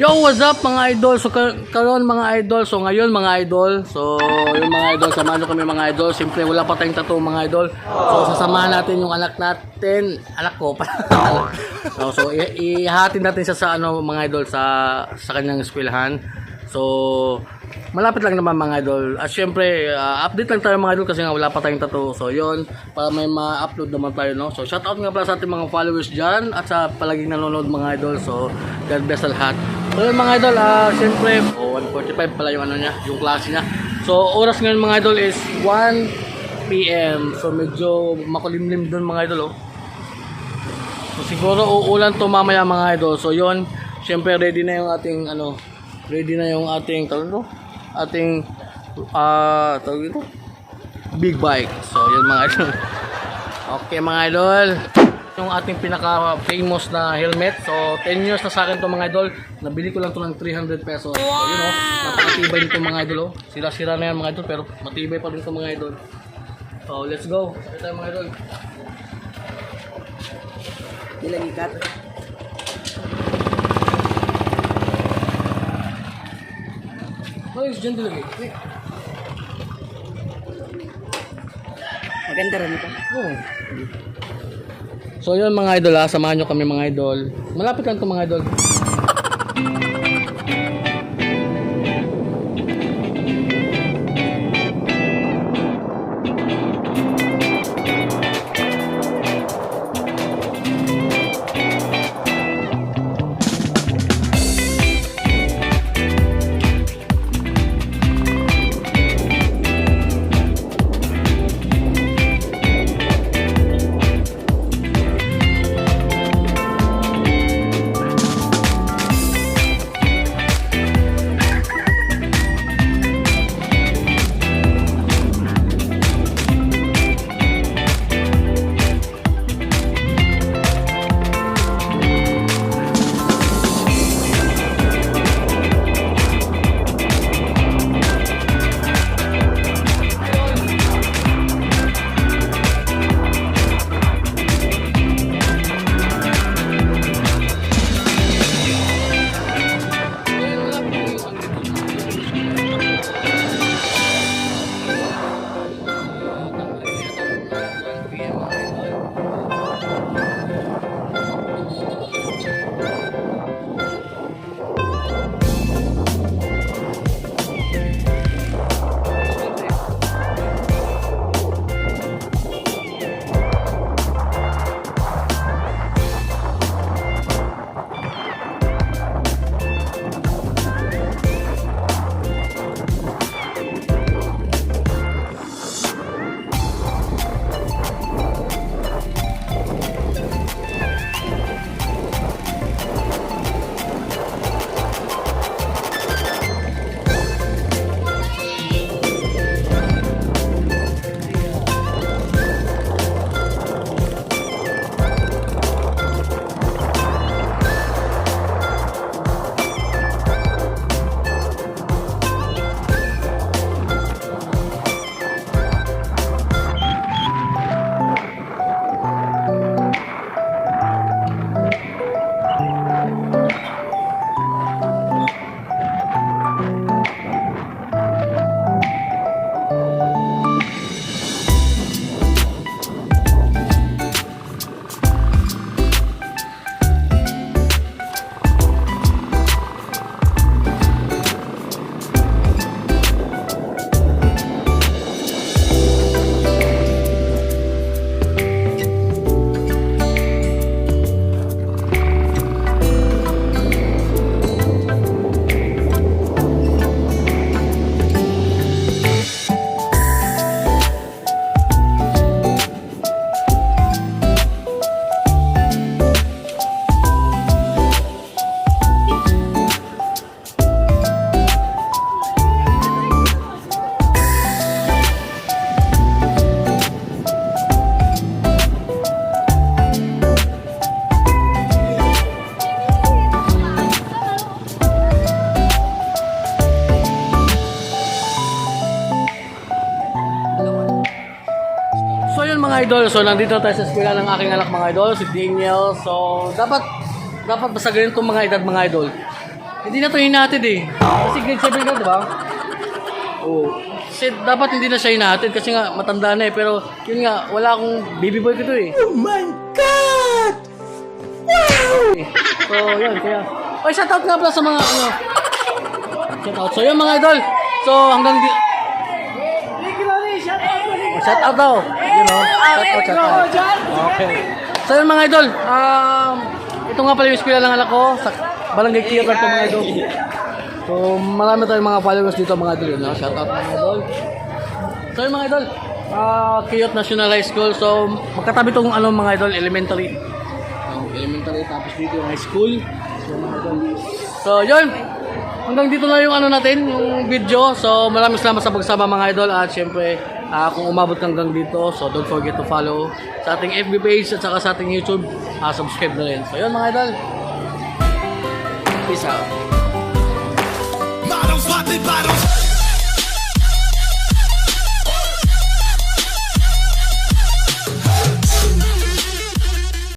Yo, what's up mga idol? So ka- karon mga idol, so ngayon mga idol, so yung mga idol, samahan nyo kami mga idol. Siyempre wala pa tayong tattoo mga idol. So sasamahan natin yung anak natin, anak ko pa. so, so ihahatid natin siya sa ano mga idol sa sa kanyang eskwelahan. So malapit lang naman mga idol. At syempre, ah, update lang tayo mga idol kasi nga wala pa tayong tattoo. So yon para may ma-upload naman tayo no. So shout out nga pala sa ating mga followers diyan at sa palaging nanonood mga idol. So God bless lahat. So yun mga idol, ah syempre, oh, 145 pala yung ano niya, yung klase niya. So oras ngayon mga idol is 1 PM. So medyo makulimlim doon mga idol oh. So siguro uulan to mamaya mga idol. So yon, syempre ready na yung ating ano, ready na yung ating ito, ating ah tawag ito, big bike. So yun mga idol. Okay mga idol. Yung ating pinaka famous na helmet. So 10 years na sa akin to mga idol. Nabili ko lang to ng 300 pesos. So yun oh, napakatibay nito mga idol oh. Sira-sira na yan mga idol pero matibay pa rin to mga idol. So let's go. Sakit tayo mga idol. Ilang ikat? Oh, is dyan talaga. eh. Maganda rin ito. Oo. So yun mga idol ha, samahan nyo kami mga idol. Malapit lang to mga idol. Mga idol, so nandito tayo sa eskwela ng aking anak mga idol, si Daniel. So dapat dapat ba sa ganitong mga edad mga idol? Hindi na to hinatid eh. Kasi grade 7 ka, di ba? Oo. Kasi dapat hindi na siya hinatid kasi nga matanda na eh. Pero yun nga, wala akong baby boy ko to eh. Oh my God! So, yun, kaya... Ay, shoutout nga pala sa mga ano. Shoutout. So, yun mga idol. So, hanggang di... Oh, Shoutout daw. Okay. So, yun mga idol. Um, ito nga pala yung eskwela ng anak ko. Sa Barangay Theater to mga idol. So, marami tayong mga followers dito mga idol. No? Shoutout mga idol. So, yun mga idol. Ah, Kiyot National High School. So, magkatabi tong ano mga idol, elementary. Ang elementary tapos dito yung high school. So, mga idol. So, yun. Hanggang dito na yung ano natin, yung video. So, maraming salamat sa pagsama mga idol. At syempre, ah, kung umabot hanggang dito, so don't forget to follow sa ating FB page at saka sa ating YouTube. Ah, subscribe na rin. So, yun mga idol. Peace out. Bottles, popping bottles.